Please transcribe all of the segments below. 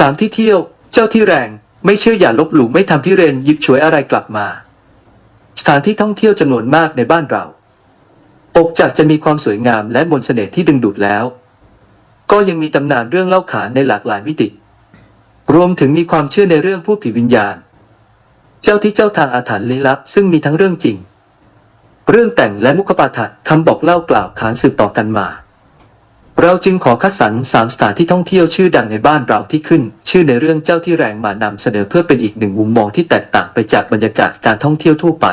สามที่เที่ยว เจ้าที่แรง ไม่เชื่ออย่าลบหลู่ไม่ทำพิเรนหยิบฉวยอะไรกลับมา สถานที่ท่องเที่ยวจำนวนมากในบ้านเราอกจากจะมีความสวยงามและมนต์เสน่ห์ที่ดึงดูดแล้ว ก็ยังมีตำนานเรื่องเล่าขานในหลากหลายมิติ รวมถึงมีความเชื่อในเรื่องผู้ผีวิญญาณ เจ้าที่เจ้าทางอาถรรพ์ลี้ลับ ซึ่งมีทั้งเรื่องจริง เรื่องแต่งและมุขปาฐะคำบอกเล่ากล่าวขานสืบต่อกันมา เราจึงขอคัดสรรสามสถานที่ท่องเที่ยวชื่อดังในบ้านเราที่ขึ้น ชื่อในเรื่องเจ้าที่แรงมานำเสนอเพื่อเป็นอีกหนึ่งมุมมองที่แตกต่างไปจากบรรยากาศการท่องเที่ยวทั่วไป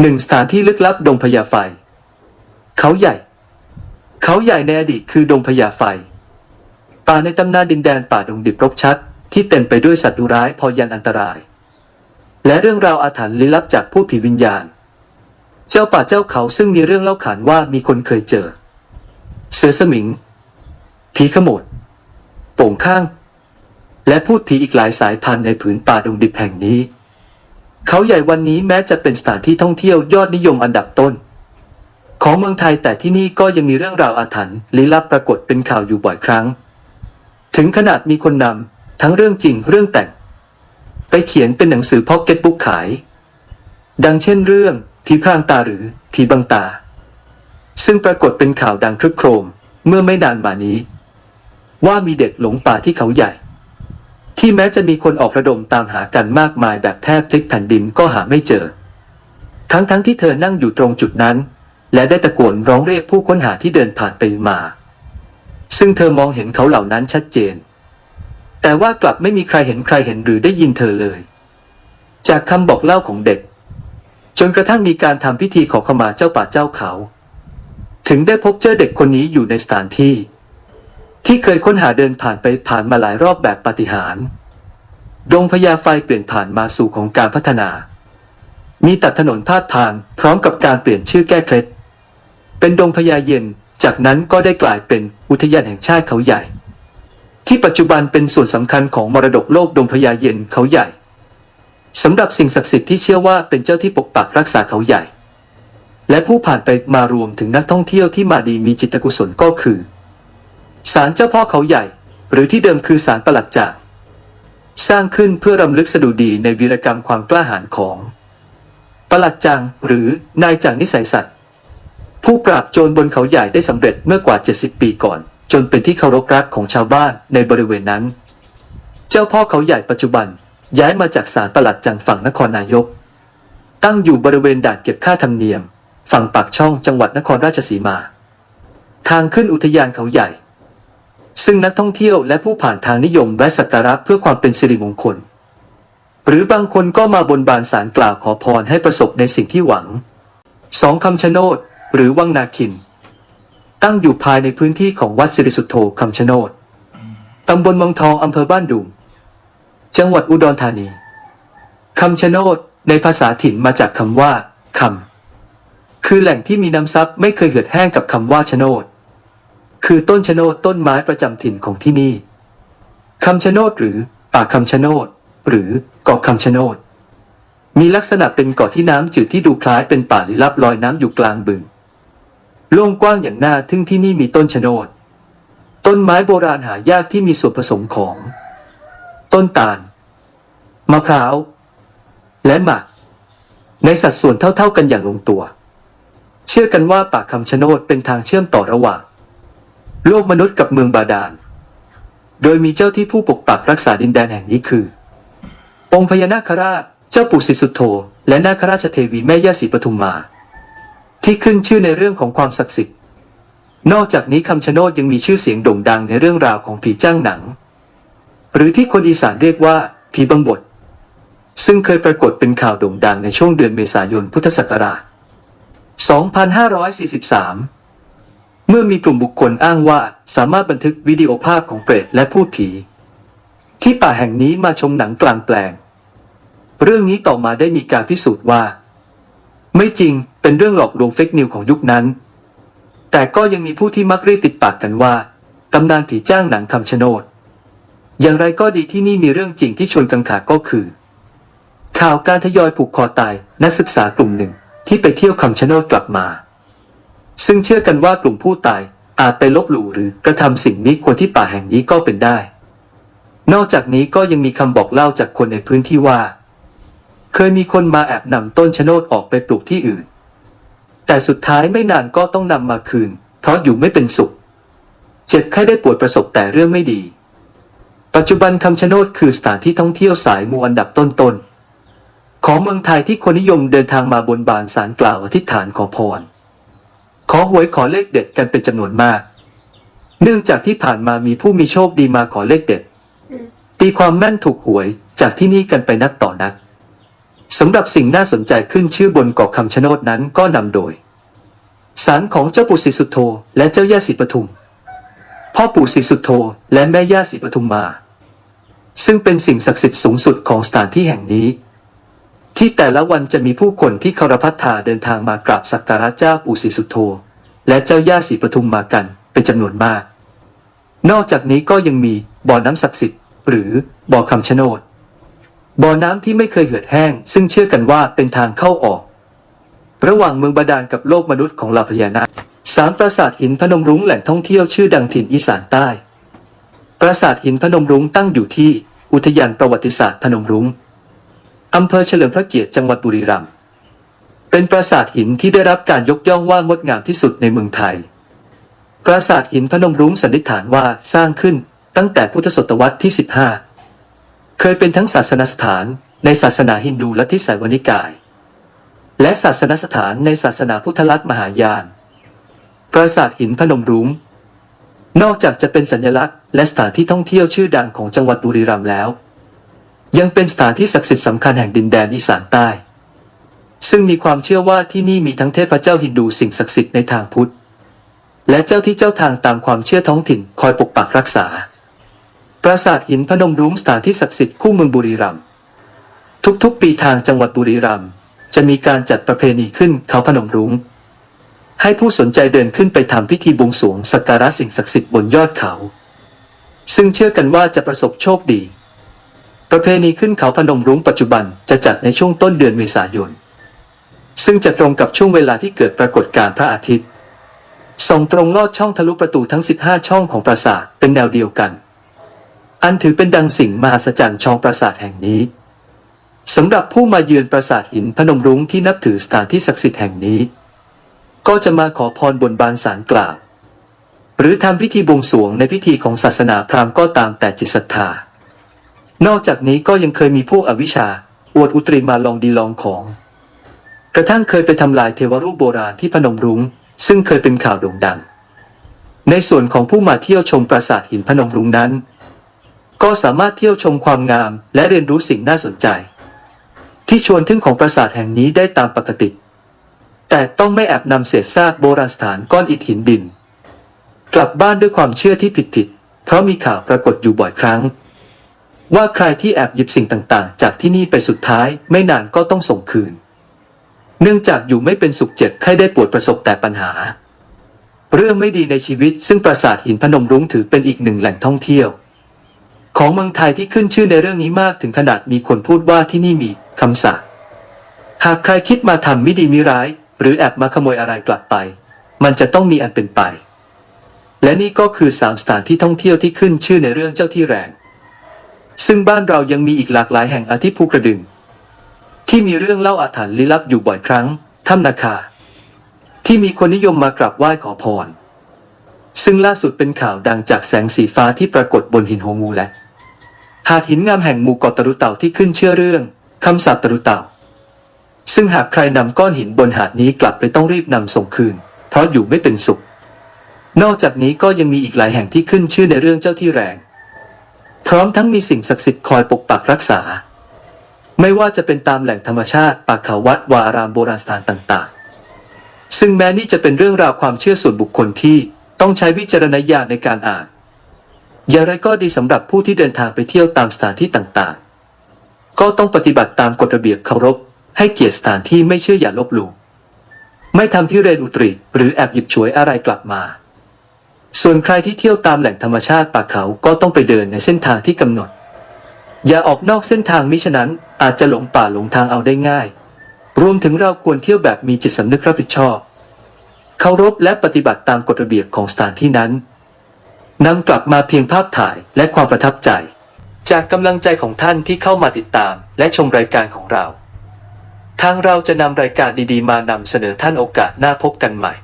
หนึ่งสถานที่ลึกลับดงพญาไฟ เขาใหญ่ เขาใหญ่ในอดีตคือดงพญาไฟ ป่าในตำนานดินแดนป่าดงดิบรกชัด ที่เต็มไปด้วยสัตว์ดุร้ายพอยันอันตราย และเรื่องราวอาถรรพ์ลี้ลับจากผู้ผีวิญญาณ เจ้าป่าเจ้าเขาซึ่งมีเรื่องเล่าขานว่ามีคนเคยเจอ เสือสมิง ผีขโมดโป่งข้าง และพูดผีอีกหลายสายพันธุ์ในผืนป่าดงดิบแห่งนี้ เขาใหญ่วันนี้แม้จะเป็นสถานที่ท่องเที่ยวยอดนิยมอันดับต้น ของเมืองไทยแต่ที่นี่ก็ยังมีเรื่องราวอาถรรพ์ลี้ลับปรากฏเป็นข่าวอยู่บ่อยครั้ง ถึงขนาดมีคนนำทั้งเรื่องจริงเรื่องแต่ง ไปเขียนเป็นหนังสือพ็อกเก็ตบุ๊กขาย ดังเช่นเรื่องผีพรางตาหรือผีบังตา ซึ่งปรากฏเป็นข่าวดังครึกโครม เมื่อไม่นานมานี้ ว่ามีเด็กหลงป่าที่เขาใหญ่ ที่แม้จะมีคนออกระดมตามหากันมากมายแบบแทบพลิกแผ่นดินก็หาไม่เจอ ทั้งๆทที่เธอนั่งอยู่ตรงจุดนั้น และได้ตะโกนร้องเรียกผู้ค้นหาที่เดินผ่านไปมา ซึ่งเธอมองเห็นเขาเหล่านั้นชัดเจน แต่ว่ากลับไม่มีใครเห็นใครเห็นหรือได้ยินเธอเลย จากคำบอกเล่าของเด็ก จนกระทั่งมีการทำพิธีขอขมาเจ้าป่าเจ้าเขา ถึงได้พบเจอเด็กคนนี้อยู่ในสถานที่ ที่เคยค้นหาเดินผ่านไปผ่านมาหลายรอบแบบปาฏิหาริย์ดงพญาไฟเปลี่ยนผ่านมาสู่ของการพัฒนา มีตัดถนนพาดทางพร้อมกับการเปลี่ยนชื่อแก้เคล็ด เป็นดงพญาเย็น จากนั้นก็ได้กลายเป็นอุทยานแห่งชาติเขาใหญ่ ที่ปัจจุบันเป็นส่วนสำคัญของมรดกโลกดงพญาเย็นเขาใหญ่สำหรับสิ่งศักดิ์สิทธิ์ที่เชื่อว่าเป็นเจ้าที่ปกปักรักษาเขาใหญ่ และผู้ผ่านไปมารวมถึงนักท่องเที่ยวที่มาดีมีจิตกุศลก็คือศาลเจ้าพ่อเขาใหญ่ หรือที่เดิมคือศาลประหลัดจาก สร้างขึ้นเพื่อรำลึกสดุดีในวีรกรรมความกล้าหาญของประหลัดจังหรือนายจังนิสัยสัตว์ผู้ปราบโจรบนเขาใหญ่ได้สำเร็จเมื่อกว่า 70 ปีก่อน จนเป็นที่เคารพรักของชาวบ้านในบริเวณนั้น เจ้าพ่อเขาใหญ่ปัจจุบันย้ายมาจากศาลประหลัดจังฝั่งนครนายก ตั้งอยู่บริเวณด่านเก็บค่าธรรมเนียม ฝั่งปากช่องจังหวัดนครราชสีมา ทางขึ้นอุทยานเขาใหญ่ ซึ่งนักท่องเที่ยวและผู้ผ่านทางนิยมแวะสักการะเพื่อความเป็นสิริมงคล หรือบางคนก็มาบนบานสารกล่าวขอพรให้ประสบในสิ่งที่หวังสองคำชะโนดหรือวังนาคิน ตั้งอยู่ภายในพื้นที่ของวัดสิริสุทโธคำชะโนดตำบลมืองทองอำเภอบ้านดุงจังหวัดอุดรธานีคำชะโนดในภาษาถิ่นมาจากคำว่าคำ คือแหล่งที่มีน้ำซับไม่เคยเหือดแห้งกับคำว่าชะโนด คือต้นชะโนดต้นไม้ประจำถิ่นของที่นี่คำชะโนดหรือป่าคำชะโนด หรือเกาะคำชะโนด มีลักษณะเป็นเกาะที่น้ำจืดที่ดูคล้ายเป็นป่าลี้ลับลอยน้ำอยู่กลางบึงโล่งกว้างอย่างน่าทึ่งที่นี่มีต้นชะโนด ต้นไม้โบราณหายากที่มีส่วนผสมของ ต้นตาล มะพร้าว และหมากในสัดส่วนเท่าๆกันอย่างลงตัว เชื่อกันว่าปากคำชะโนดเป็นทางเชื่อมต่อระหว่าง โลกมนุษย์กับเมืองบาดาล โดยมีเจ้าที่ผู้ปกปักรักษาดินแดนแห่งนี้คือ องค์พญานาคราช เจ้าปู่ศรีสุโธและนาคราชเทวีแม่ย่าศรีปทุมมา ที่ขึ้นชื่อในเรื่องของความศักดิ์สิทธิ์ นอกจากนี้คำชะโนดยังมีชื่อเสียงโด่งดังในเรื่องราวของผีจ้างหนัง หรือที่คนอีสานเรียกว่าผีบังบดซึ่งเคยปรากฏเป็นข่าวโด่งดังในช่วงเดือนเมษายนพุทธศักราช 2543 เมื่อมีกลุ่มบุคคลอ้างว่าสามารถบันทึกวิดีโอภาพของเปรตและพูดผี ที่ป่าแห่งนี้มาชมหนังกลางแปลง เรื่องนี้ต่อมาได้มีการพิสูจน์ว่า ไม่จริงเป็นเรื่องหลอกลวงเฟกนิวของยุคนั้น แต่ก็ยังมีผู้ที่มักเรียกติดปากกันว่าตำนานผีจ้างหนังคำชะโนด อย่างไรก็ดีที่นี่มีเรื่องจริงที่ชวนกังขาก็คือ ข่าวการทยอยผูกคอตายนักศึกษากลุ่มหนึ่ง ที่ไปเที่ยวคำชะโนดกลับมา ซึ่งเชื่อกันว่ากลุ่มผู้ตายอาจไปลบหลู่หรือกระทำสิ่งนี้ควรที่ป่าแห่งนี้ก็เป็นได้ นอกจากนี้ก็ยังมีคำบอกเล่าจากคนในพื้นที่ว่า เคยมีคนมาแอบนำต้นชะโนดออกไปปลูกที่อื่น แต่สุดท้ายไม่นานก็ต้องนำมาคืน เพราะอยู่ไม่เป็นสุข เจ็บไข้ได้ปวดประสบแต่เรื่องไม่ดี ปัจจุบันคำชะโนดคือสถานที่ท่องเที่ยวสายมูอันดับต้นๆ ของเมืองไทยที่คนนิยมเดินทางมาบนบานสารกล่าวอธิษฐานขอพร ขอหวยขอเลขเด็ดกันเป็นจำนวนมาก เนื่องจากที่ผ่านมามีผู้มีโชคดีมาขอเลขเด็ด ตีความแม่นถูกหวยจากที่นี่กันไปนักต่อนักสำหรับสิ่งน่าสนใจขึ้นชื่อบนเกาะคำชะโนดนั้นก็นำโดยศาลของเจ้าปู่ศรีสุโธและเจ้าย่าศรีปทุม พ่อปู่ศรีสุโธและแม่ย่าศรีปทุมมา ซึ่งเป็นสิ่งศักดิ์สิทธิ์สูงสุดของสถานที่แห่งนี้ ที่แต่ละวันจะมีผู้คนที่เคารพัฒนาเดินทางมากราบสักการะเจ้าปู่ศรีสุโธและเจ้าย่าศรีปทุมมากันเป็นจำนวนมาก นอกจากนี้ก็ยังมีบ่อน้ำศักดิ์สิทธิ์หรือบ่อคำชะโนดบ่อน้ำที่ไม่เคยเหือดแห้ง ซึ่งเชื่อกันว่าเป็นทางเข้าออก ระหว่างเมืองบาดาลกับโลกมนุษย์ของเหล่าพญานาคสามปราสาทหินพนมรุ้งแหล่งท่องเที่ยวชื่อดังถิ่นอีสานใต้ ปราสาทหินพนมรุ้งตั้งอยู่ที่อุทยานประวัติศาสตร์พนมรุ้ง อำเภอเฉลิมพระเกียรติจังหวัดบุรีรัมย์เป็นปราสาทหินที่ได้รับการยกย่องว่างดงามที่สุดในเมืองไทย ปราสาทหินพนมรุ้งสันนิษฐานว่าสร้างขึ้นตั้งแต่พุทธศตวรรษที่ 15 เคยเป็นทั้งศาสนสถานในศาสนาฮินดูและทิสายวนิกาย และศาสนสถานในศาสนาพุทธลัทธิมหายาน ปราสาทหินพนมรุ้งนอกจากจะเป็นสัญลักษณ์และสถานที่ท่องเที่ยวชื่อดังของจังหวัดบุรีรัมย์แล้ว ยังเป็นสถานที่ศักดิ์สิทธิ์สำคัญแห่งดินแดนอีสานใต้ ซึ่งมีความเชื่อว่าที่นี่มีทั้งเทพเจ้าฮินดูสิ่งศักดิ์สิทธิ์ในทางพุทธ และเจ้าที่เจ้าทางตามความเชื่อท้องถิ่นคอยปกปักรักษา ปราสาทหินพนมรุ้งสถานที่ศักดิ์สิทธิ์คู่เมืองบุรีรัมย์ ทุกๆ ปีทางจังหวัดบุรีรัมย์จะมีการจัดประเพณีขึ้นเขาพนมรุ้ง ให้ผู้สนใจเดินขึ้นไปทำพิธีบวงสรวงสักการะสิ่งศักดิ์สิทธิ์บนยอดเขา ซึ่งเชื่อกันว่าจะประสบโชคดี ประเพณีขึ้นเขาพนมรุ้งปัจจุบันจะจัดในช่วงต้นเดือนเมษายน ซึ่งจะตรงกับช่วงเวลาที่เกิดปรากฏการณ์พระอาทิตย์ส่องตรงลอดช่องทะลุประตูทั้ง 15 ช่องของปราสาทเป็นแนวเดียวกัน อันถือเป็นดังสิ่งมหัศจรรย์ช่องปราสาทแห่งนี้สำหรับผู้มาเยือนปราสาทหินพนมรุ้งที่นับถือสถานที่ศักดิ์สิทธิ์แห่งนี้ ก็จะมาขอพรบนบานสารกล่าว หรือทำพิธีบวงสรวงในพิธีของศาสนาพราหมณ์ก็ตามแต่จิตศรัทธา นอกจากนี้ก็ยังเคยมีพวกอวิชชา อวดอุตริมาลองดีลองของ กระทั่งเคยไปทำลายเทวรูปโบราณที่พนมรุง้ง ซึ่งเคยเป็นข่าวโด่งดัง ในส่วนของผู้มาเที่ยวชมปราสาทหินพนมรุ้งนั้น ก็สามารถเที่ยวชมความงามและเรียนรู้สิ่งน่าสนใจ ที่ชวนทึ่งของปราสาทแห่งนี้ได้ตามปกติ แต่ต้องไม่แอบนำเศษซากโบราณสถานก้อนอิฐหินดิน กลับบ้านด้วยความเชื่อที่ผิดๆเพราะมีข่าวปรากฏอยู่บ่อยครั้ง ว่าใครที่แอบหยิบสิ่งต่างๆ จากที่นี่ไปสุดท้าย ไม่นานก็ต้องส่งคืน เนื่องจากอยู่ไม่เป็นสุขเจ็บไข้ได้ปวดประสบแต่ปัญหา เรื่องไม่ดีในชีวิต ซึ่งปราสาทหินพนมรุ้งถือเป็นอีกหนึ่งแหล่งท่องเที่ยว ของเมืองไทยที่ขึ้นชื่อในเรื่องนี้มากถึงขนาดมีคนพูดว่าที่นี่มีคำสาปหากใครคิดมาทำไม่ดีมิร้าย หรือแอบมาขโมยอะไรกลับไป มันจะต้องมีอันเป็นไป และนี่ก็คือสามสถานที่ท่องเที่ยวที่ขึ้นชื่อในเรื่องเจ้าที่แรง ซึ่งบ้านเรายังมีอีกหลากหลายแห่งอาทิภูกระดึง ที่มีเรื่องเล่าอาถรรพ์ลี้ลับอยู่บ่อยครั้งถ้ำนาคา ที่มีคนนิยมมากราบไหว้ขอพร ซึ่งล่าสุดเป็นข่าวดังจากแสงสีฟ้าที่ปรากฏบนหินโฮงูและ หาดหินงามแห่งหมู่เกาะตรุเต่าที่ขึ้นเชื่อเรื่องคำสาปตรุเต่า ซึ่งหากใครนำก้อนหินบนหาดนี้กลับไปต้องรีบนำส่งคืน เพราะอยู่ไม่เป็นสุข นอกจากนี้ก็ยังมีอีกหลายแห่งที่ขึ้นชื่อในเรื่องเจ้าที่แรง พร้อมทั้งมีสิ่งศักดิ์สิทธิ์คอยปกปักรักษา ไม่ว่าจะเป็นตามแหล่งธรรมชาติป่าเขาวัดวารามโบราณสถานต่างๆ ซึ่งแม้นี่จะเป็นเรื่องราวความเชื่อส่วนบุคคลที่ต้องใช้วิจารณญาณในการอ่าน อย่างไรก็ดีสำหรับผู้ที่เดินทางไปเที่ยวตามสถานที่ต่างๆ ก็ต้องปฏิบัติตามกฎระเบียบเคารพ ให้เกียรติสถานที่ไม่เชื่ออย่าลบหลู่ไม่ทำพิเรนอุตริหรือแอบหยิบฉวยอะไรกลับมา ส่วนใครที่เที่ยวตามแหล่งธรรมชาติป่าเขาก็ต้องไปเดินในเส้นทางที่กำหนด อย่าออกนอกเส้นทางมิฉะนั้นอาจจะหลงป่าหลงทางเอาได้ง่าย รวมถึงเราควรเที่ยวแบบมีจิตสำนึกรับผิดชอบ เคารพและปฏิบัติตามกฎระเบียบของสถานที่นั้นนำกลับมาเพียงภาพถ่ายและความประทับใจ จากกำลังใจของท่านที่เข้ามาติดตามและชมรายการของเรา ทางเราจะนำรายการดีๆ มานำเสนอท่านโอกาสหน้าพบกันใหม่